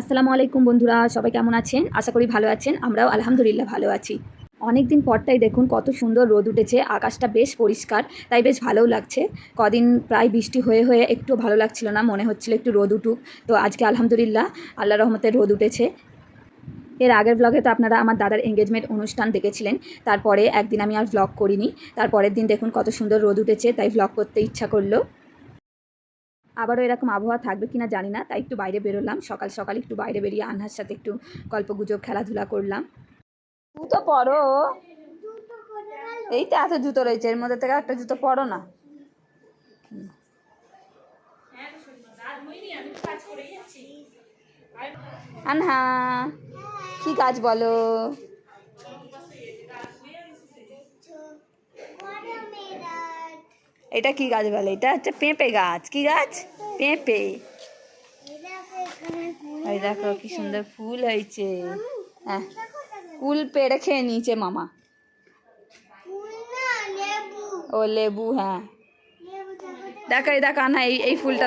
আসসালামু আলাইকুম বন্ধুরা, সবাই কেমন আছেন? আশা করি ভালো আছেন, আমরাও আলহামদুলিল্লাহ ভালো আছি। অনেক দিন পরটাই দেখুন, কত সুন্দর রোদ উঠেছে, আকাশটা বেশ পরিষ্কার, তাই বেশ ভালোও লাগছে। কদিন প্রায় বৃষ্টি হয়ে হয়ে একটু ভালো লাগছিল না, মনে হচ্ছিল একটু রোদ উঠুক। তো আজকে আলহামদুলিল্লাহ আল্লাহ রহমতে রোদ উঠেছে। এর আগের ব্লগে তো আপনারা আমার দাদার এঙ্গেজমেন্ট অনুষ্ঠান দেখেছিলেন, তারপরে একদিন আমি আর ব্লগ করিনি। তারপরের দিন দেখুন কত সুন্দর রোদ উঠেছে, তাই ব্লগ করতে ইচ্ছা করল। আবারও এরকম আবহাওয়া থাকবে কিনা জানি না, তাই একটু বাইরে বেরোলাম। সকাল সকাল একটু বাইরে বেরিয়ে আনহার সাথে একটু গল্পগুজব খেলাধুলা করলাম। জুতো পরো। এই তো এত জুতো রয়েছে, এর মধ্যে থেকে একটা জুতো পরো না। আনহা, কি কাজ বলো? এটা কি গাছ বলে? এটা হচ্ছে পেঁপে গাছ। কি গাছ? পেঁপে। এই দেখো কি সুন্দর ফুল হয়েছে। হ্যাঁ কুল পেড়ে খেয়ে নিয়েছে মামা। ও লেবু হ্যাঁ। দেখো, এই দেখো না এই এই ফুলটা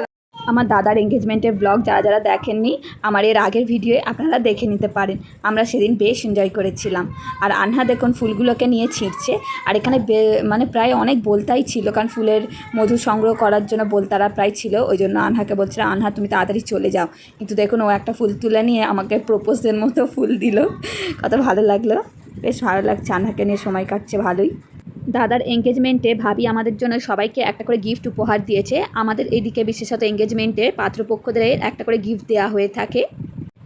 আমার দাদার এঙ্গেজমেন্টের ব্লগ যারা যারা দেখেননি, আমার এর আগের ভিডিওয়ে আপনারা দেখে নিতে পারেন। আমরা সেদিন বেশ এনজয় করেছিলাম। আর আনহা দেখুন, ফুলগুলোকে নিয়ে ছিঁড়ছে। আর এখানে মানে প্রায় অনেক বলতাই ছিল, কারণ ফুলের মধু সংগ্রহ করার জন্য বলতারা প্রায় ছিল, ওই জন্য আনহাকে বলছিল আনহা, তুমি তাড়াতাড়ি চলে যাও। কিন্তু দেখুন, ও একটা ফুল তুলে নিয়ে আমাকে প্রপোজের মতো ফুল দিল। কত ভালো লাগল। বেশ ভালো লাগছে আনহাকে নিয়ে, সময় কাটছে ভালোই। দাদার এঙ্গেজমেন্টে ভাবি আমাদের জন্য সবাইকে একটা করে গিফট উপহার দিয়েছে। আমাদের এদিকে বিশেষত এঙ্গেজমেন্টে পাত্রপক্ষদের একটা করে গিফট দেওয়া হয়ে থাকে।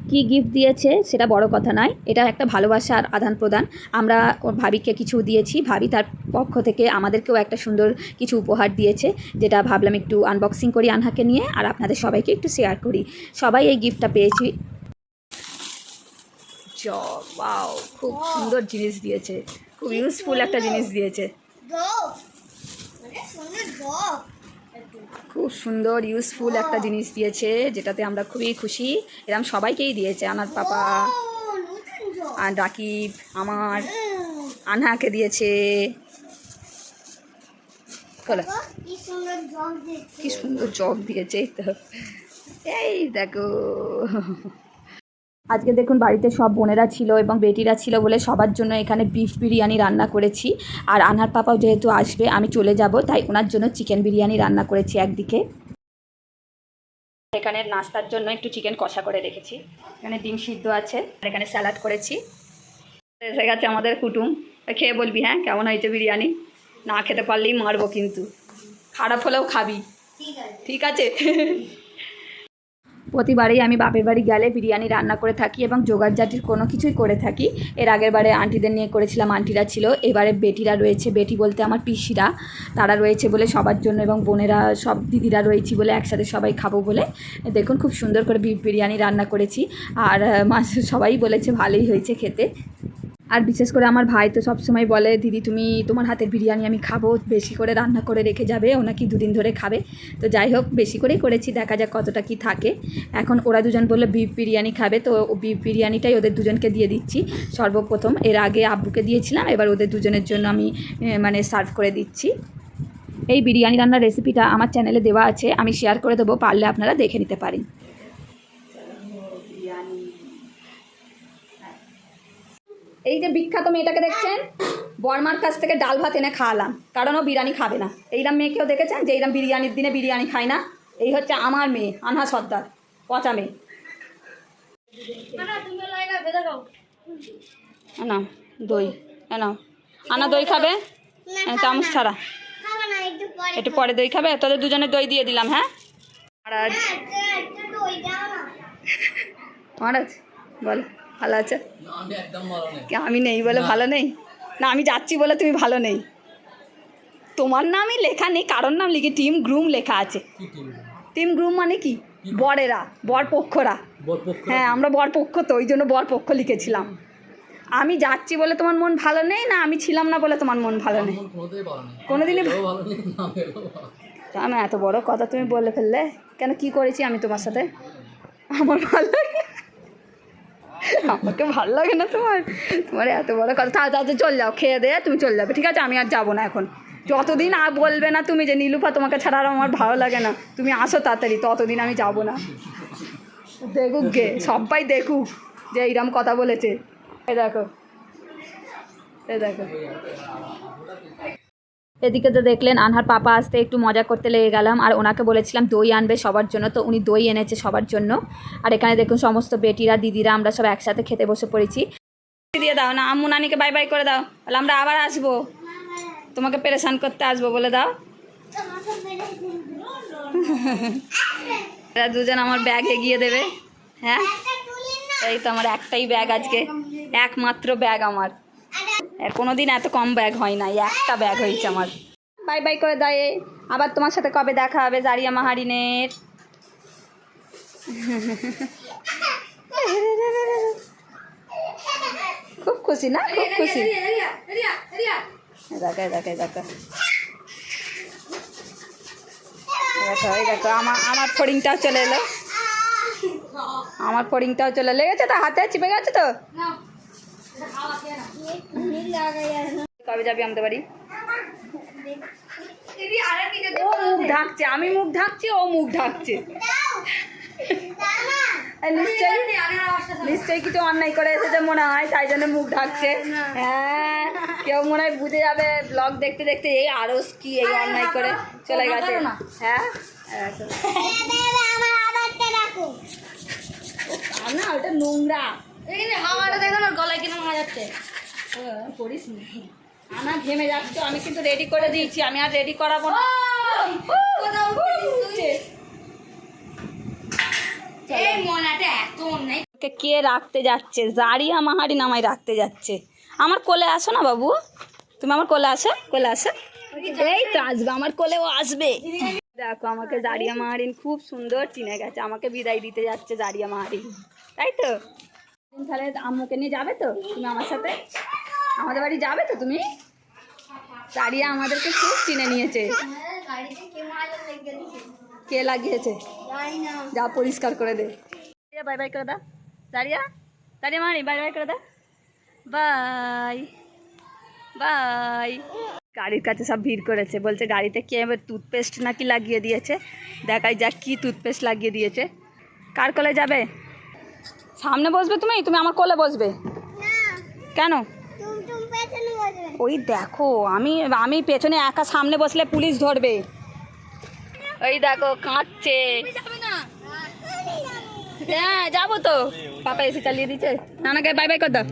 কি গিফট দিয়েছে সেটা বড় কথা নয় এটা একটা ভালোবাসার আদান প্রদান। আমরা ওর ভাবিকে কিছু দিয়েছি ভাবি তার পক্ষ থেকে আমাদেরকেও একটা সুন্দর কিছু উপহার দিয়েছে যেটা ভাবলাম একটু আনবক্সিং করি আনহাকে নিয়ে আর আপনাদের সবাইকে একটু শেয়ার করি। সবাই এই গিফটটা পেয়েছি। খুব সুন্দর জিনিস দিয়েছে। খুব ইউজফুল একটা জিনিস দিয়েছে। খুব সুন্দর ইউজফুল একটা জিনিস দিয়েছে, যেটাতে আমরা খুবই খুশি। এরকম সবাইকেই দিয়েছে, আনার পাপা, আর রাকিব, আমার, আনহাকে দিয়েছে। কি সুন্দর জগ দিয়েছে, এই তো। এই দেখো। আজকে দেখুন বাড়িতে সব বোনেরা ছিল এবং বেটিরা ছিল বলে সবার জন্য এখানে বিফ বিরিয়ানি রান্না করেছি। আর আনহার পাপাও যেহেতু আসবে, আমি চলে যাব, তাই ওনার জন্য চিকেন বিরিয়ানি রান্না করেছি একদিকে। এখানে নাস্তার জন্য একটু চিকেন কষা করে রেখেছি। এখানে ডিম সিদ্ধ আছে, আর এখানে স্যালাড করেছি। এসে গেছে আমাদের কুটুম। খেয়ে বলবি হ্যাঁ কেমন হয়েছে বিরিয়ানি? না খেতে পারলেই মারবো কিন্তু। খারাপ হলেও খাবি। ঠিক আছে? প্রতিবারেই আমি বাপের বাড়ি গেলে বিরিয়ানি রান্না করে থাকি এবং জোগাড় জাতির কোনো কিছুই করে থাকি। এর আগের বারে আন্টিদের নিয়ে করেছিলাম, আন্টিরা ছিল। এবারে বেটিরা রয়েছে, বেটি বলতে আমার পিসিরা। তারা রয়েছে বলে সবার জন্য এবং বোনেরা, সব দিদিরা রয়েছি বলে একসাথে সবাই খাব বলে। দেখুন খুব সুন্দর করে বিরিয়ানি রান্না করেছি। আর সবাই বলেছে ভালোই হয়েছে খেতে। আর বিশেষ করে আমার ভাই তো সবসময় বলে, দিদি, তুমি তোমার হাতের বিরিয়ানি আমি খাব, বেশি করে রান্না করে রেখে যাবে, ও নাকি দুদিন ধরে খাবে। তো যাই হোক, বেশি করেই করেছি, দেখা যাক কতটা কি থাকে। এখন ওরা দুজন বলল, বিফ বিরিয়ানি খাবে। তো বিফ বিরিয়ানিটাই ওদের দুজনকে দিয়ে দিচ্ছি, সর্বপ্রথম। এর আগে আব্বুকে দিয়েছিলাম, এবার ওদের দুজনের জন্য আমি মানে সার্ভ করে দিচ্ছি। এই বিরিয়ানি রান্নার রেসিপিটা আমার চ্যানেলে দেওয়া আছে, আমি শেয়ার করে দেবো, পারলে আপনারা দেখে নিতে পারেন। এই যে বিখ্যাত মেয়েটাকে দেখছেন? বর্মার কাছ থেকে ডাল ভাত এনে খাওয়ালাম। কারণ ও বিরিয়ানি খাবে না। এইরকম মেয়েকেও দেখেছেন যে এইরকম বিরিয়ানির দিনে বিরিয়ানি খায় না? এই হচ্ছে আমার মেয়ে আনহা সর্দার পচা মেয়ে। না দই না আনা দই খাবে? চামচ ছাড়া। একটু পরে দই খাবে? তোদের দুজনে দই দিয়ে দিলাম হ্যাঁ? মহারাজ মহারাজ বল। ভালো আছে? কি আমি নেই বলে ভালো নেই? না আমি যাচ্ছি বলে তুমি ভালো নেই। তোমার নামই লেখা নেই কারোর নাম লিখে টিম গ্রুম লেখা আছে। Team groom? মানে কি? বরেরা বর পক্ষরা হ্যাঁ আমরা বর পক্ষ তো ওই জন্য বর পক্ষ লিখেছিলাম। আমি যাচ্ছি বলে তোমার মন ভালো নেই না আমি ছিলাম না বলে তোমার মন ভালো নেই? কোনোদিনই আমি এত বড় কথা তুমি বলে ফেললে? কেন কি করেছি আমি তোমার সাথে? আমার ভালো লাগে আমাকে ভালো লাগে না তোমার। তোমার এত বড় কথা। তাড়াতাড়ি চল যাও, খেয়ে দে তুমি চলে যাবে। ঠিক আছে, আমি আর যাব না এখন। যতদিন আর বলবে না তুমি যে, নীলুফা তোমাকে ছাড়া আর আমার ভালো লাগে না, তুমি আসো তাড়াতাড়ি, ততদিন আমি যাব না। দেখুক গে, সবাই দেখুক যে এইরকম কথা বলেছে। এ দেখো। এ দেখো। এদিকে তো দেখলেন আনহার পাপা আসতে একটু মজা করতে লেগে গেলাম, আর ওনাকে বলেছিলাম দই আনবে সবার জন্য, তো উনি দই এনেছে সবার জন্য। আর এখানে দেখুন সমস্ত বেটিরা, দিদিরা, আমরা সব একসাথে খেতে বসে পড়েছি। দিয়ে দাও না, আম্মু নানিকে বাই বাই করে দাও, তাহলে আমরা আবার আসব। তোমাকে পেরেশান করতে আসব বলে দাও। দুজন আমার ব্যাগ এগিয়ে দেবে হ্যাঁ? এই তো আমার একটাই ব্যাগ আজকে, একমাত্র ব্যাগ আমার। কোনো দিন এত কম ব্যাগ হয় না একটা ব্যাগ হয়েছে আমার। বাই বাই করে দেয় আবার তোমার সাথে কবে দেখা হবে জারিয়া মাহারিনের? খুব খুশি না? খুব খুশি। দেখো দেখো দেখো। দেখো এই দেখো আমার আমার ফড়িংটাও চলে এলো। আমার ফড়িংটাও চলে লেগেছে তো হাতে? চিপে গেছে তো? কবে যাবি আমাদের বাড়ি ও মুখ ঢাকছে আমি মুখ ঢাকছি ও মুখ ঢাকছে। নিশ্চয়ই নিশ্চয়ই কিছু অন্যায় করে এসেছে মনে হয় তাই জন্য মুখ ঢাকছে। হ্যাঁ কেউ মনে হয় বুঝে যাবে ব্লগ দেখতে দেখতে এই আরস কি এই অন্যায় করে চলে গেছে। হ্যাঁ। আর না ওটা নোংরা। করিস না? আনা ঘেমে যাচ্ছ আমি কিন্তু রেডি করে দিয়েছি আমি আর রেডি করাবো না। কে রাখতে যাচ্ছে? জারিয়া মাহারি নামাই রাখতে যাচ্ছে। আমার কোলে আসো না বাবু। তুমি আমার কোলে আসো কোলে আসো। এই তো আসবে আমার কোলেও আসবে। দেখো আমাকে জারিয়া মাহারিন খুব সুন্দর চিনে গেছে আমাকে বিদায় দিতে যাচ্ছে জারিয়া মাহারিন তাই তো? তাহলে আম্মুকে নিয়ে যাবে তো? তুমি আমার সাথে? আমাদের বাড়ি যাবে তো তুমি? জারিয়া আমাদেরকে খুব চিনে নিয়েছে। কে লাগিয়েছে? যা পরিষ্কার করে দে। বাই বাই করে দাও দাঁড়িয়া, দাঁড়িয়ে মারি, বাই বাই করে দাও বাই বাই। গাড়ির কাছে সব ভিড় করেছে। বলছে, গাড়িতে কে এবার টুথপেস্ট নাকি লাগিয়ে দিয়েছে? দেখাই যাক কি টুথপেস্ট লাগিয়ে দিয়েছে। কার কোলে যাবে? সামনে বসবে তুমি? তুমি আমার কোলে বসবে। কেন? ওই দেখো আমি আমি পেছনে একা সামনে বসলে পুলিশ ধরবে। ওই দেখো কাঁদছে। হ্যাঁ যাব তো। পাপা এসে চালিয়ে দিচ্ছে নানাকে বাই বাই কর দাও।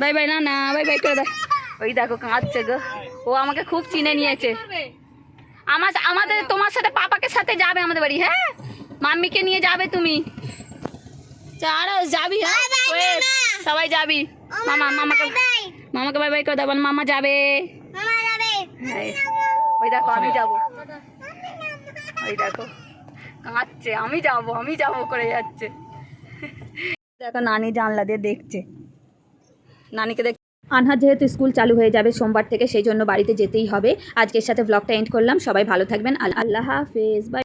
বাই বাই না না বাই বাই করে দাও। ওই দেখো কাঁদছে গো। ও আমাকে খুব চিনে নিয়েছে। আমার আমাদের তোমার সাথে পাপাকে সাথে যাবে আমাদের বাড়ি হ্যাঁ? মাম্মিকে নিয়ে যাবে তুমি। চারা যাবি হ্যাঁ? সবাই যাবি। মামা মামাকে মামাকে বাই বাই করে দাও মামা যাবে। ওই দেখো আমি যাব। ওই দেখো কাঁদছে আমি যাব আমি যাব করে যাচ্ছে। দেখো নানি জানলা দিয়ে দেখছে। নানিকে দেখ আনহার যেহেতু স্কুল চালু হয়ে যাবে সোমবার থেকে সেই জন্য বাড়িতে যেতেই হবে। আজকের সাথে ব্লগটা এন্ড করলাম। সবাই ভালো থাকবেন। আল- আল্লাহ হাফেজ। বাই